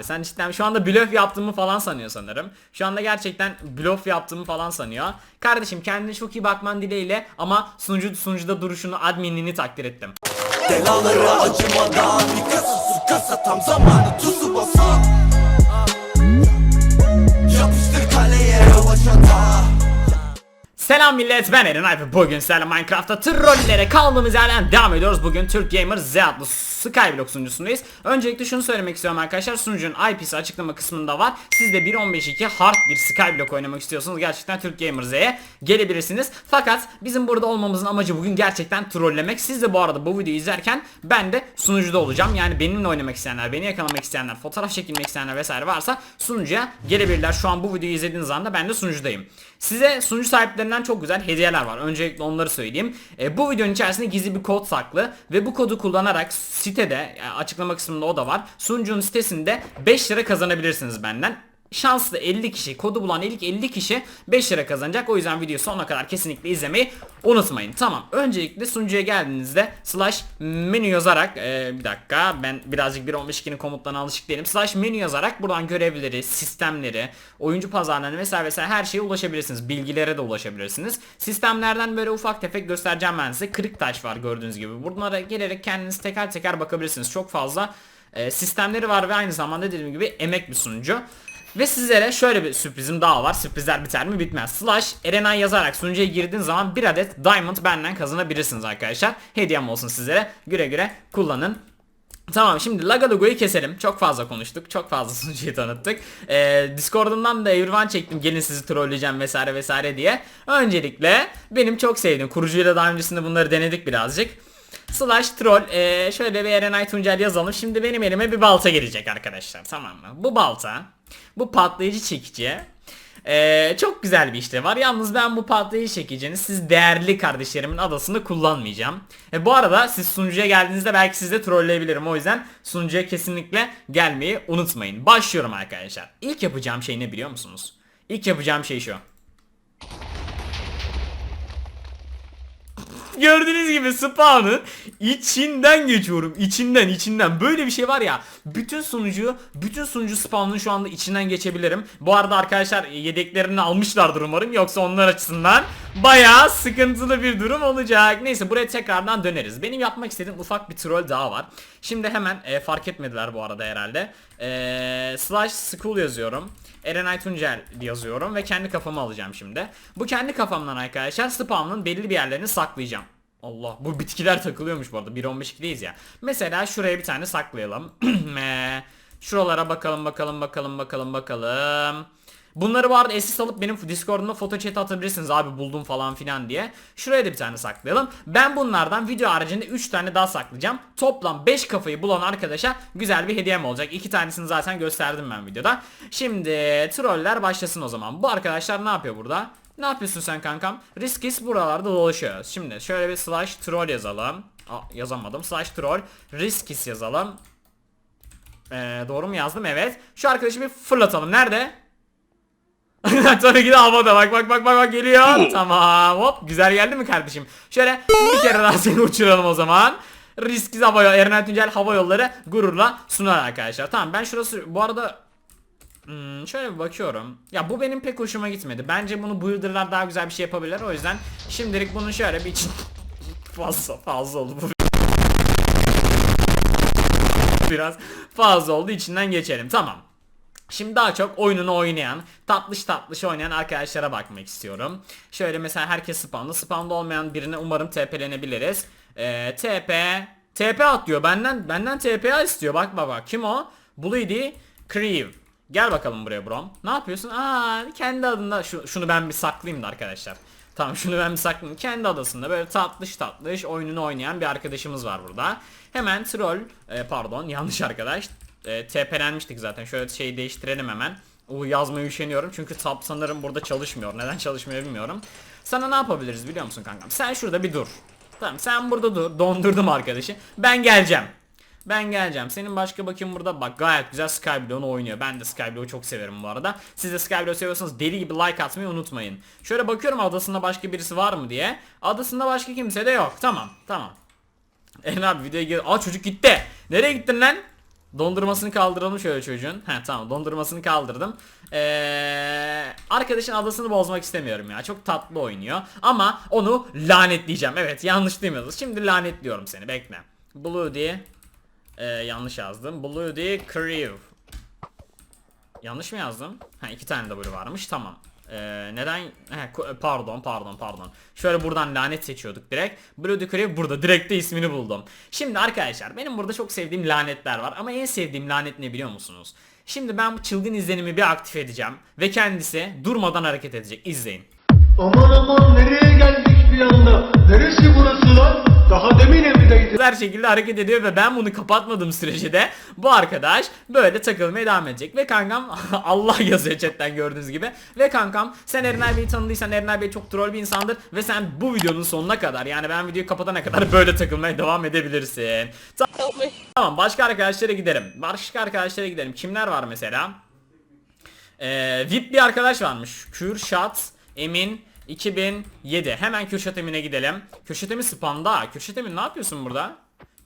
Sen cidden şu anda blöf yaptığımı falan sanıyor sanırım. Şu anda gerçekten blöf yaptığımı falan sanıyor. Kardeşim kendine çok iyi bakman dileğiyle ama sunucu sunucuda duruşunu adminliğini takdir ettim. Belaları acımadan Bir kasa tam zamanı tuzu basan Selam millet ben Eren Alp bugün sizlerle Minecraft'ta trollere kaldığımız yerden devam ediyoruz. Bugün Türk Gamer Z adlı Skyblock sunucusundayız. Öncelikle şunu söylemek istiyorum arkadaşlar sunucunun IP'si açıklama kısmında var. Siz de 1.15.2 hard bir Skyblock oynamak istiyorsanız gerçekten Türk Gamer Z'ye gelebilirsiniz. Fakat bizim burada olmamızın amacı bugün gerçekten trollemek. Siz de bu arada bu videoyu izlerken ben de sunucuda olacağım. Yani benimle oynamak isteyenler, beni yakalamak isteyenler, fotoğraf çekilmek isteyenler vesaire varsa sunucuya gelebilirler. Şu an bu videoyu izlediğiniz anda ben de sunucudayım. Size sunucu sahiplerinden çok güzel hediyeler var. Öncelikle onları söyleyeyim. E, bu videonun içerisinde gizli bir kod saklı ve bu kodu kullanarak sitede yani açıklama kısmında o da var. Sunucunun sitesinde 5 lira kazanabilirsiniz benden şanslı 50 kişi kodu bulan ilk 50 kişi 5 lira kazanacak. O yüzden videoyu sonuna kadar kesinlikle izlemeyi unutmayın. Tamam. Öncelikle sunucuya geldiğinizde slash menü yazarak e, bir dakika ben birazcık 1.15.2'nin komutlarına alışık değilim. Slash menü yazarak buradan görevleri, sistemleri, oyuncu pazarlarına vesaire vesaire her şeye ulaşabilirsiniz. Bilgilere de ulaşabilirsiniz. Sistemlerden böyle ufak tefek göstereceğim ben size. Kırık taş var gördüğünüz gibi. Bunlara gelerek kendiniz teker teker bakabilirsiniz. Çok fazla e, sistemleri var ve aynı zamanda dediğim gibi emek bir sunucu. Ve sizlere şöyle bir sürprizim daha var. Sürprizler biter mi bitmez. Slash Erenay yazarak sunucuya girdiğiniz zaman bir adet Diamond benden kazanabilirsiniz arkadaşlar. Hediyem olsun sizlere. Güle güle kullanın. Tamam şimdi Lagalogo'yu keselim. Çok fazla konuştuk. Çok fazla sunucuyu tanıttık. Ee, Discord'umdan da everyone çektim. Gelin sizi trolleyeceğim vesaire vesaire diye. Öncelikle benim çok sevdiğim kurucuyla daha öncesinde bunları denedik birazcık. Slash troll ee, şöyle bir Erenay Tuncel yazalım. Şimdi benim elime bir balta gelecek arkadaşlar tamam mı? Bu balta bu patlayıcı çekici ee, çok güzel bir işte var. Yalnız ben bu patlayıcı çekicini siz değerli kardeşlerimin adasını kullanmayacağım. E, bu arada siz sunucuya geldiğinizde belki sizi de trolleyebilirim. O yüzden sunucuya kesinlikle gelmeyi unutmayın. Başlıyorum arkadaşlar. İlk yapacağım şey ne biliyor musunuz? İlk yapacağım şey şu. Gördüğünüz gibi spawn'ın içinden geçiyorum. içinden içinden. Böyle bir şey var ya. Bütün sunucu, bütün sunucu spawn'ın şu anda içinden geçebilirim. Bu arada arkadaşlar yedeklerini almışlardır umarım. Yoksa onlar açısından bayağı sıkıntılı bir durum olacak. Neyse buraya tekrardan döneriz. Benim yapmak istediğim ufak bir troll daha var. Şimdi hemen e, fark etmediler bu arada herhalde. E, slash school yazıyorum. Erenay Tuncel yazıyorum ve kendi kafamı alacağım şimdi. Bu kendi kafamdan arkadaşlar spawn'ın belli bir yerlerini saklayacağım. Allah bu bitkiler takılıyormuş bu arada 1.15.2'deyiz ya. Mesela şuraya bir tane saklayalım. Şuralara bakalım bakalım bakalım bakalım bakalım. Bunları bu arada SS alıp benim Discord'umda foto chat atabilirsiniz abi buldum falan filan diye. Şuraya da bir tane saklayalım. Ben bunlardan video haricinde 3 tane daha saklayacağım. Toplam 5 kafayı bulan arkadaşa güzel bir hediyem olacak. 2 tanesini zaten gösterdim ben videoda. Şimdi troller başlasın o zaman. Bu arkadaşlar ne yapıyor burada? Ne yapıyorsun sen kankam? Riskis buralarda dolaşıyoruz. Şimdi şöyle bir slash troll yazalım. Aa, yazamadım. Slash troll. Riskis yazalım. Ee, doğru mu yazdım? Evet. Şu arkadaşı bir fırlatalım. Nerede? Tabii ki de havada bak bak bak bak bak geliyor. tamam hop güzel geldi mi kardeşim? Şöyle bir kere daha seni uçuralım o zaman. Risksiz hava yolu, Eren Tuncel Hava Yolları gururla sunar arkadaşlar. Tamam ben şurası bu arada hmm, şöyle bir bakıyorum. Ya bu benim pek hoşuma gitmedi. Bence bunu builderlar daha güzel bir şey yapabilirler. O yüzden şimdilik bunu şöyle bir için fazla fazla oldu bu biraz fazla oldu içinden geçelim tamam. Şimdi daha çok oyununu oynayan, tatlış tatlış oynayan arkadaşlara bakmak istiyorum. Şöyle mesela herkes spawn'da, spawn'da olmayan birine umarım TP'lenebiliriz. Ee, TP, TP atlıyor benden, benden TP istiyor bak baba. Kim o? Bloody Creeve. Gel bakalım buraya brom. Ne yapıyorsun? Aa kendi adında şu, şunu ben bir saklayayım da arkadaşlar. Tamam şunu ben bir saklayayım. Kendi adasında böyle tatlış tatlış oyununu oynayan bir arkadaşımız var burada. Hemen troll, e, pardon yanlış arkadaş. E, TP'lenmiştik zaten. Şöyle şeyi değiştirelim hemen. O yazmaya üşeniyorum çünkü tab sanırım burada çalışmıyor. Neden çalışmıyor bilmiyorum. Sana ne yapabiliriz biliyor musun kankam? Sen şurada bir dur. Tamam sen burada dur. Dondurdum arkadaşı. Ben geleceğim. Ben geleceğim. Senin başka bakayım burada bak gayet güzel Skyblock'u oynuyor. Ben de Skyblock'u çok severim bu arada. Siz de Skyblock'u seviyorsanız deli gibi like atmayı unutmayın. Şöyle bakıyorum adasında başka birisi var mı diye. Adasında başka kimse de yok. Tamam tamam. Eren abi videoya gir. Aa çocuk gitti. Nereye gittin lan? Dondurmasını kaldıralım şöyle çocuğun. He tamam dondurmasını kaldırdım. Ee, arkadaşın adasını bozmak istemiyorum ya. Çok tatlı oynuyor. Ama onu lanetleyeceğim. Evet yanlış demiyoruz. Şimdi lanetliyorum seni bekle. Blue diye. Ee, yanlış yazdım. Blue diye Crew. Yanlış mı yazdım? Ha iki tane W varmış tamam. Ee, neden? He, ku- pardon pardon pardon. Şöyle buradan lanet seçiyorduk direkt. Blue Decree burada direkt de ismini buldum. Şimdi arkadaşlar benim burada çok sevdiğim lanetler var ama en sevdiğim lanet ne biliyor musunuz? Şimdi ben bu çılgın izlenimi bir aktif edeceğim ve kendisi durmadan hareket edecek. İzleyin. Aman aman nereye geldik bir anda? Neresi burası lan? Daha demin evdeydik. her şekilde hareket ediyor ve ben bunu kapatmadığım sürece de bu arkadaş böyle takılmaya devam edecek. Ve kankam Allah yazıyor chatten gördüğünüz gibi. Ve kankam sen Eren Bey'i tanıdıysan Eren Bey çok troll bir insandır ve sen bu videonun sonuna kadar yani ben videoyu kapatana kadar böyle takılmaya devam edebilirsin. Ta- Tamam başka arkadaşlara gidelim. Başka arkadaşlara gidelim. Kimler var mesela? Ee, VIP bir arkadaş varmış. Kürşat Emin 2007. Hemen Kürşat Emin'e gidelim. Kürşat Emin spamda. Kürşat Emin ne yapıyorsun burada?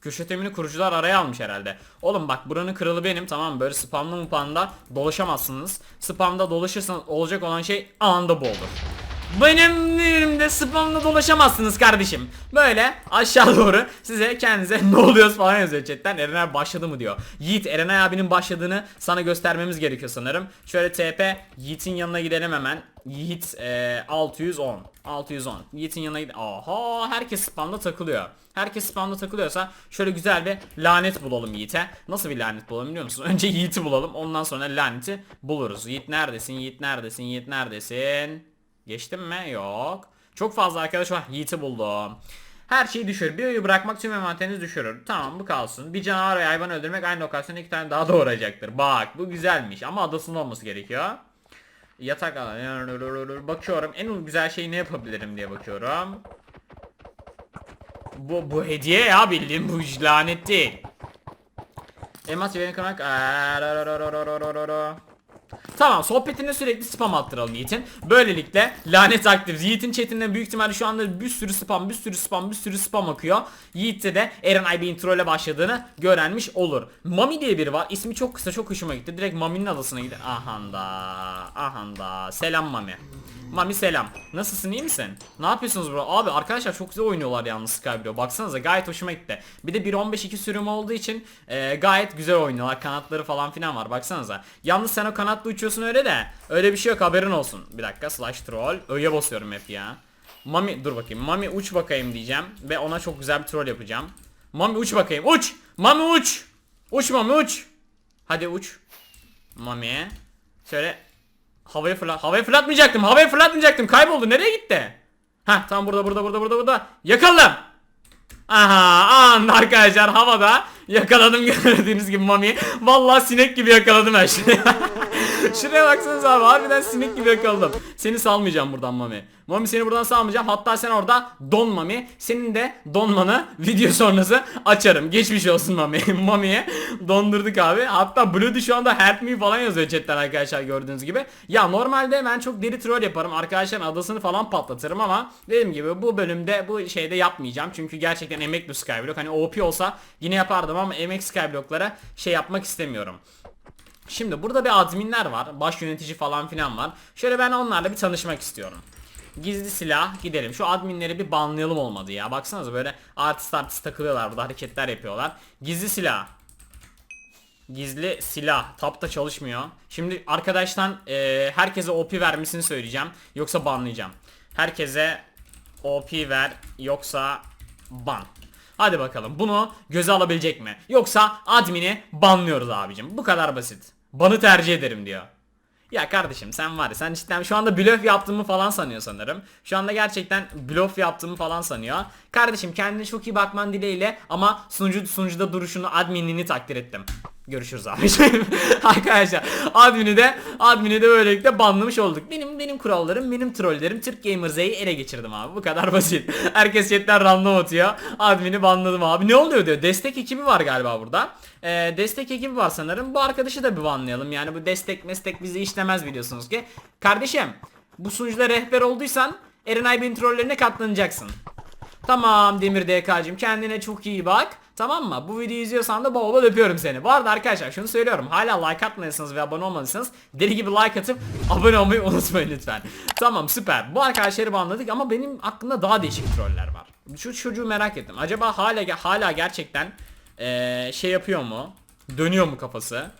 Kürşat Emin'i kurucular araya almış herhalde. Oğlum bak buranın kralı benim tamam? Böyle spamlı mupanda dolaşamazsınız. Spamda dolaşırsanız olacak olan şey anında bu olur. Benim yerimde spamda dolaşamazsınız kardeşim. Böyle aşağı doğru size kendinize ne oluyoruz falan yazıyor chatten. Erenay başladı mı diyor. Yiğit Erenay abinin başladığını sana göstermemiz gerekiyor sanırım. Şöyle TP Yiğit'in yanına gidelim hemen. Yiğit e, 610. 610. Yiğit'in yanına gidelim. Aha herkes spamda takılıyor. Herkes spamda takılıyorsa şöyle güzel bir lanet bulalım Yiğit'e. Nasıl bir lanet bulalım biliyor musun? Önce Yiğit'i bulalım ondan sonra laneti buluruz. Yiğit neredesin? Yiğit neredesin? Yiğit neredesin? Geçtim mi? Yok. Çok fazla arkadaş var. Yiğit'i buldum. Her şeyi düşürür. Bir oyu bırakmak tüm envanterinizi düşürür. Tamam bu kalsın. Bir canavar ve hayvan öldürmek aynı lokasyonda iki tane daha doğuracaktır. Bak bu güzelmiş ama adasında olması gerekiyor. Yatak. Bakıyorum en güzel şey ne yapabilirim diye bakıyorum. Bu, bu hediye ya bildiğim bu lanet değil. Elmas yerini kırmak. Tamam sohbetine sürekli spam attıralım Yiğit'in. Böylelikle lanet aktif. Yiğit'in chatinden büyük ihtimalle şu anda bir sürü spam, bir sürü spam, bir sürü spam akıyor. Yiğit'te de Eren Aybey'in trolle başladığını görenmiş olur. Mami diye biri var. İsmi çok kısa, çok hoşuma gitti. Direkt Mami'nin adasına gider. Ahanda, ahanda. Selam Mami. Mami selam. Nasılsın iyi misin? Ne yapıyorsunuz bro? Abi arkadaşlar çok güzel oynuyorlar yalnız Skybro. Baksanıza gayet hoşuma gitti. Bir de 1.15.2 sürümü olduğu için e, gayet güzel oynuyorlar. Kanatları falan filan var. Baksanıza. Yalnız sen o kanatlı uçuyorsun öyle de. Öyle bir şey yok haberin olsun. Bir dakika slash troll. Öyle basıyorum hep ya. Mami dur bakayım. Mami uç bakayım diyeceğim. Ve ona çok güzel bir troll yapacağım. Mami uç bakayım. Uç. Mami uç. Uç Mami uç. Hadi uç. Mami. Şöyle Havaya fırlat. Havaya fırlatmayacaktım. Havaya fırlatmayacaktım. Kayboldu. Nereye gitti? Heh tam burada burada burada burada burada. Yakaladım. Aha anında arkadaşlar havada yakaladım gördüğünüz gibi Mami. Vallahi sinek gibi yakaladım her şeyi. Şuraya baksanıza abi harbiden sinek gibi yakaladım. Seni salmayacağım buradan Mami. Mami seni buradan salmayacağım. Hatta sen orada don Mami. Senin de donmanı video sonrası açarım. Geçmiş olsun Mami. Mami'ye dondurduk abi. Hatta Bloody şu anda help me falan yazıyor chatten arkadaşlar gördüğünüz gibi. Ya normalde ben çok deri troll yaparım. Arkadaşların adasını falan patlatırım ama dediğim gibi bu bölümde bu şeyde yapmayacağım. Çünkü gerçekten emekli Skyblock. Hani OP olsa yine yapardım ama emek Skyblock'lara şey yapmak istemiyorum. Şimdi burada bir adminler var. Baş yönetici falan filan var. Şöyle ben onlarla bir tanışmak istiyorum. Gizli silah gidelim. Şu adminleri bir banlayalım olmadı ya. Baksanıza böyle artist artist takılıyorlar burada hareketler yapıyorlar. Gizli silah. Gizli silah. Tapta çalışmıyor. Şimdi arkadaştan e, herkese OP vermesini söyleyeceğim. Yoksa banlayacağım. Herkese OP ver yoksa ban. Hadi bakalım bunu göze alabilecek mi? Yoksa admini banlıyoruz abicim. Bu kadar basit. Banı tercih ederim diyor. Ya kardeşim sen var ya sen cidden şu anda blöf yaptığımı falan sanıyor sanırım. Şu anda gerçekten blöf yaptığımı falan sanıyor. Kardeşim kendine çok iyi bakman dileğiyle ama sunucu sunucuda duruşunu adminliğini takdir ettim. Görüşürüz abi. Arkadaşlar admini de admini de böylelikle banlamış olduk. Benim benim kurallarım, benim trollerim Türk Gamer Z'yi ele geçirdim abi. Bu kadar basit. Herkes chatten random atıyor. Admini banladım abi. Ne oluyor diyor. Destek ekibi var galiba burada. Ee, destek ekibi var sanırım. Bu arkadaşı da bir banlayalım. Yani bu destek meslek bizi işlemez biliyorsunuz ki. Kardeşim bu sunucuda rehber olduysan Eren Aybin trollerine katlanacaksın. Tamam Demir DK'cım kendine çok iyi bak. Tamam mı? Bu videoyu izliyorsan da bol bol öpüyorum seni. Bu arada arkadaşlar şunu söylüyorum. Hala like atmadıysanız ve abone olmadıysanız deli gibi like atıp abone olmayı unutmayın lütfen. tamam süper. Bu arkadaşları banladık ama benim aklımda daha değişik troller var. Şu çocuğu merak ettim. Acaba hala hala gerçekten eee, şey yapıyor mu? Dönüyor mu kafası?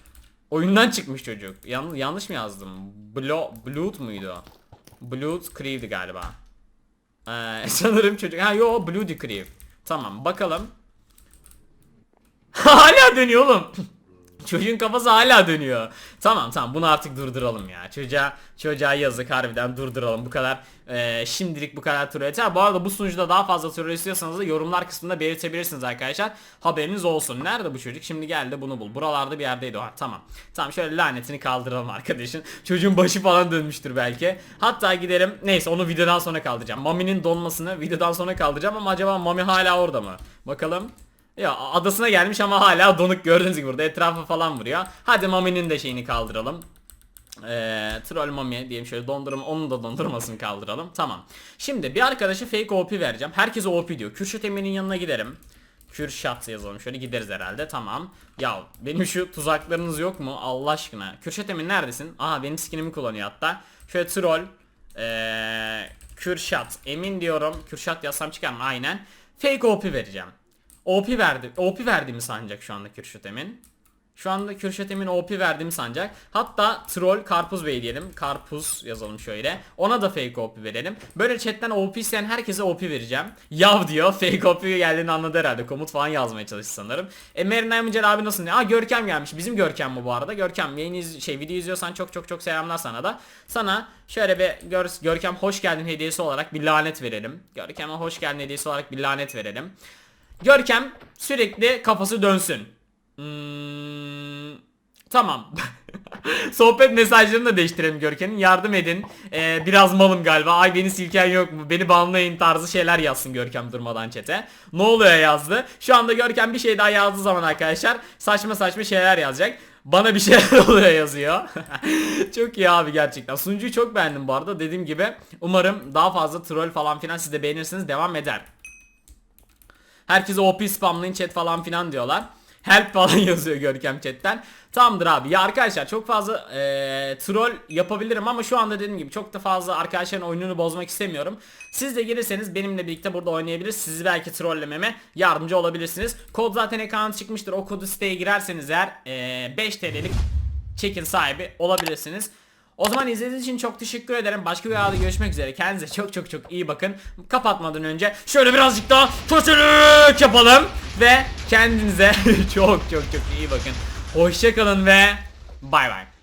Oyundan çıkmış çocuk. Yan, yanlış mı yazdım? Blo Blood muydu? Blood Creed'di galiba. Ee, sanırım çocuk. Ha yo Bloody Creep. Tamam bakalım. hala dönüyor oğlum. Çocuğun kafası hala dönüyor. Tamam tamam bunu artık durduralım ya. Çocuğa çocuğa yazık harbiden durduralım. Bu kadar eee, şimdilik bu kadar troll yeter. Bu arada bu sunucuda daha fazla troll istiyorsanız da yorumlar kısmında belirtebilirsiniz arkadaşlar. Haberiniz olsun. Nerede bu çocuk? Şimdi geldi bunu bul. Buralarda bir yerdeydi o. Ha, Tamam. Tamam şöyle lanetini kaldıralım arkadaşın. Çocuğun başı falan dönmüştür belki. Hatta gidelim. Neyse onu videodan sonra kaldıracağım. Mami'nin donmasını videodan sonra kaldıracağım ama acaba Mami hala orada mı? Bakalım. Ya adasına gelmiş ama hala donuk gördüğünüz gibi burada etrafa falan vuruyor. Hadi Mami'nin de şeyini kaldıralım. Eee troll mami diyelim şöyle dondurma onun da dondurmasını kaldıralım. Tamam. Şimdi bir arkadaşa fake OP vereceğim. Herkese OP diyor. Kürşat Emin'in yanına giderim. Kürşat yazalım şöyle gideriz herhalde tamam. Ya benim şu tuzaklarınız yok mu Allah aşkına. Kürşat Emin neredesin? Aha benim skinimi kullanıyor hatta. Şöyle troll. Eee Kürşat Emin diyorum. Kürşat yazsam çıkar mı? Aynen. Fake OP vereceğim. OP verdi. OP verdiğimi sanacak şu anda Kürşat Emin. Şu anda Kürşat Emin OP verdiğimi sanacak. Hatta troll Karpuz Bey diyelim. Karpuz yazalım şöyle. Ona da fake OP verelim. Böyle chatten OP isteyen herkese OP vereceğim. Yav diyor. Fake OP geldiğini anladı herhalde. Komut falan yazmaya çalıştı sanırım. E Merin Aymıcel abi nasılsın? Aa Görkem gelmiş. Bizim Görkem mi bu arada? Görkem yayın iz- şey video izliyorsan çok çok çok selamlar sana da. Sana şöyle bir gör Görkem hoş geldin hediyesi olarak bir lanet verelim. Görkem'e hoş geldin hediyesi olarak bir lanet verelim. Görkem sürekli kafası dönsün. Hmm, tamam. Sohbet mesajlarını da değiştirelim Görkem'in. Yardım edin. Ee, biraz malım galiba. Ay beni silken yok mu? Beni banlayın tarzı şeyler yazsın Görkem durmadan çete. Ne oluyor yazdı. Şu anda Görkem bir şey daha yazdığı zaman arkadaşlar saçma saçma şeyler yazacak. Bana bir şeyler oluyor yazıyor. çok iyi abi gerçekten. Sunucuyu çok beğendim bu arada. Dediğim gibi umarım daha fazla troll falan filan siz de beğenirsiniz devam eder. Herkese OP spamlayın chat falan filan diyorlar. Help falan yazıyor Görkem chatten. Tamamdır abi. Ya arkadaşlar çok fazla eee, troll yapabilirim ama şu anda dediğim gibi çok da fazla arkadaşların oyununu bozmak istemiyorum. Siz de gelirseniz benimle birlikte burada oynayabiliriz. Sizi belki trollememe yardımcı olabilirsiniz. Kod zaten ekrana çıkmıştır. O kodu siteye girerseniz eğer eee, 5 TL'lik çekin sahibi olabilirsiniz. O zaman izlediğiniz için çok teşekkür ederim. Başka bir videoda görüşmek üzere. Kendinize çok çok çok iyi bakın. Kapatmadan önce şöyle birazcık daha kötülük yapalım. Ve kendinize çok çok çok iyi bakın. Hoşçakalın ve bay bay.